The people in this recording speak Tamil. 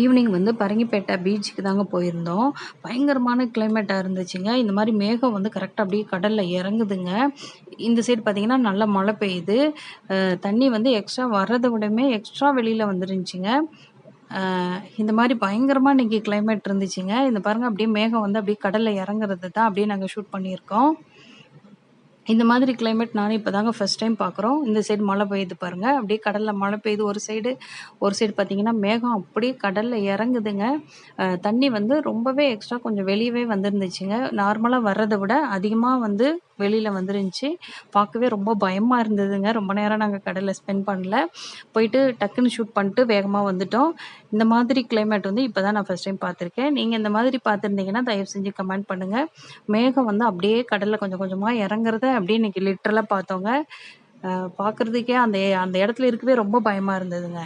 ஈவினிங் வந்து பரங்கிப்பேட்டை பீச்சுக்கு தாங்க போயிருந்தோம். பயங்கரமான கிளைமேட்டாக இருந்துச்சுங்க. இந்த மாதிரி மேகம் வந்து கரெக்டாக அப்படியே கடலில் இறங்குதுங்க. இந்த சைடு பார்த்திங்கன்னா நல்லா மழை பெய்யுது. தண்ணி வந்து எக்ஸ்ட்ரா வர்றதை விடமே எக்ஸ்ட்ரா வெளியில் வந்துருந்துச்சுங்க. இந்த மாதிரி பயங்கரமாக இன்றைக்கி கிளைமேட் இருந்துச்சுங்க. இந்த பாருங்க அப்படியே மேகம் வந்து அப்படியே கடலில் இறங்குறது தான் அப்படியே நாங்கள் ஷூட் பண்ணியிருக்கோம். இந்த மாதிரி கிளைமேட் நானும் இப்போ தாங்க ஃபஸ்ட் டைம் பார்க்குறோம் இந்த சைடு மழை பெய்யுது பாருங்கள் அப்படியே கடலில் மழை பெய்யுது. ஒரு சைடு ஒரு சைடு பார்த்தீங்கன்னா மேகம் அப்படியே கடலில் இறங்குதுங்க. தண்ணி வந்து ரொம்பவே எக்ஸ்ட்ரா கொஞ்சம் வெளியவே வந்துருந்துச்சுங்க. நார்மலாக வர்றதை விட அதிகமாக வந்து வெளியில் வந்துருந்துச்சு. பார்க்கவே ரொம்ப பயமாக இருந்ததுங்க. ரொம்ப நேரம் நாங்கள் கடலில் ஸ்பெண்ட் பண்ணல. போயிட்டு டக்குன்னு ஷூட் பண்ணிட்டு வேகமாக வந்துட்டோம். இந்த மாதிரி கிளைமேட் வந்து இப்போ தான் நான் ஃபஸ்ட் டைம் பார்த்துருக்கேன். நீங்கள் இந்த மாதிரி பார்த்துருந்தீங்கன்னா தயவு செஞ்சு கமெண்ட் பண்ணுங்கள் மேகம் வந்து அப்படியே கடலில் கொஞ்சம் கொஞ்சமாக இறங்குறத அப்படியே இன்றைக்கி லிட்டரலாக பார்த்தோங்க. பார்க்குறதுக்கே அந்த அந்த இடத்துல இருக்கவே ரொம்ப பயமாக இருந்ததுங்க.